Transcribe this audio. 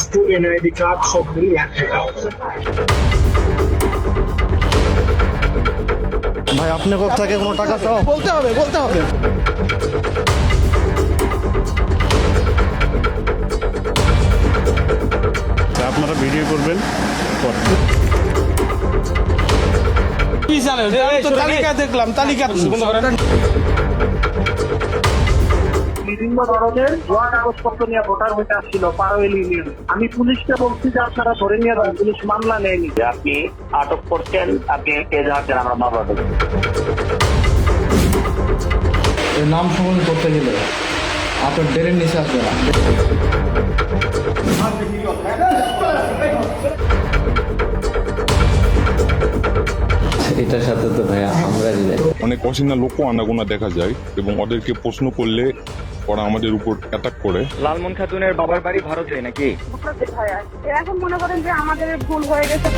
Union ID card সব মিলিয়ে এক টাকা ভাই আপনি কোথা থেকে কোনো টাকা চাও? বলতে হবে বলতে হবে। আপনারা ভিডিও করবেন কি জানেন? তালিকা দেখলাম তালিকা বিভিন্ন ধরনের ভুয়া কাগজপত্র নিয়ে ভোটার হইতে আসছিল পারোয়েল ইউনিয়ন আমি পুলিশকে বলছি যে আপনারা ধরে নিয়ে যান পুলিশ মামলা নেয়নি। যে আপনি আটক করছেন আপনি এজাহার আমরা মামলা দেবো? এর নাম সংগ্রহ করতে গেলে আপনার ডেরের নিচে আসবে না। এটার সাথে তো ভাইয়া আমরা অনেক অচেনা লোকও আনাগোনা দেখা যায় এবং ওদেরকে প্রশ্ন করলে ওরা আমাদের উপর অ্যাটাক করে। লালমন খাতুনের বাবার বাড়ি ভারতে নাকি? এরকম এখন মনে করেন যে আমাদের ভুল হয়ে গেছে।